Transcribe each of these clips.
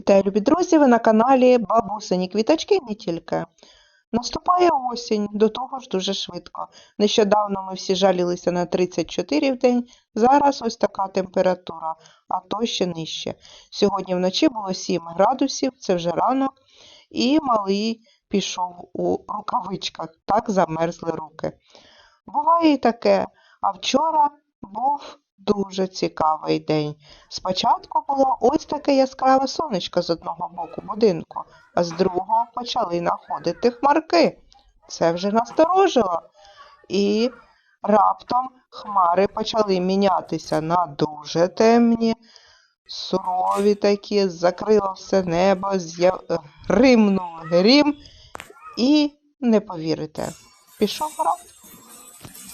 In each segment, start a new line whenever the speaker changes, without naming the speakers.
Вітаю, любі друзі! Ви на каналі Бабусині Квіточки не тільки. Наступає осінь, до того ж дуже швидко. Нещодавно ми всі жалілися на 34 в день, зараз ось така температура, а то ще нижче. Сьогодні вночі було 7 градусів, це вже ранок, і малий пішов у рукавичках, так замерзли руки. Буває і таке, а вчора був дуже цікавий день. Спочатку було ось таке яскраве сонечко з одного боку будинку, а з другого почали находити хмарки. Це вже насторожило. І раптом хмари почали мінятися на дуже темні, сурові такі, закрило все небо, з'яв- гримнув грім, і не повірите, пішов град.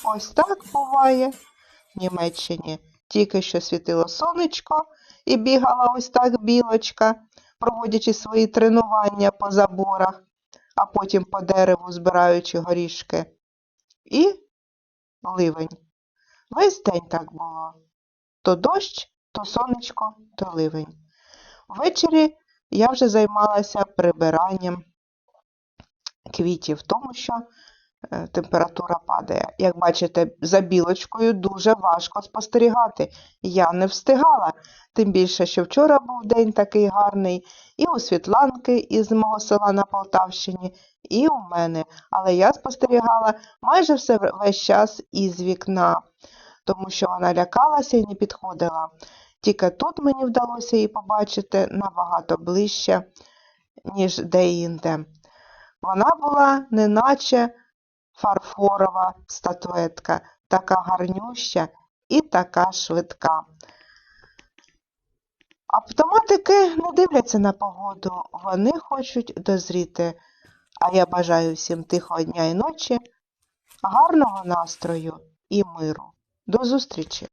Ось так буває Німеччині. Тільки що світило сонечко і бігала ось так білочка, проводячи свої тренування по заборах, а потім по дереву збираючи горішки. І ливень. Весь день так було. То дощ, то сонечко, то ливень. Ввечері я вже займалася прибиранням квітів, тому що температура падає. Як бачите, за білочкою дуже важко спостерігати. Я не встигала, тим більше, що вчора був день такий гарний, і у Світланки із мого села на Полтавщині, і у мене. Але я спостерігала майже все весь час із вікна, тому що вона лякалася і не підходила. Тільки тут мені вдалося її побачити набагато ближче, ніж де-інде. Вона була неначе фарфорова статуетка, така гарнюща і така швидка. Автоматики не дивляться на погоду, вони хочуть дозріти. А я бажаю всім тихого дня і ночі, гарного настрою і миру. До зустрічі!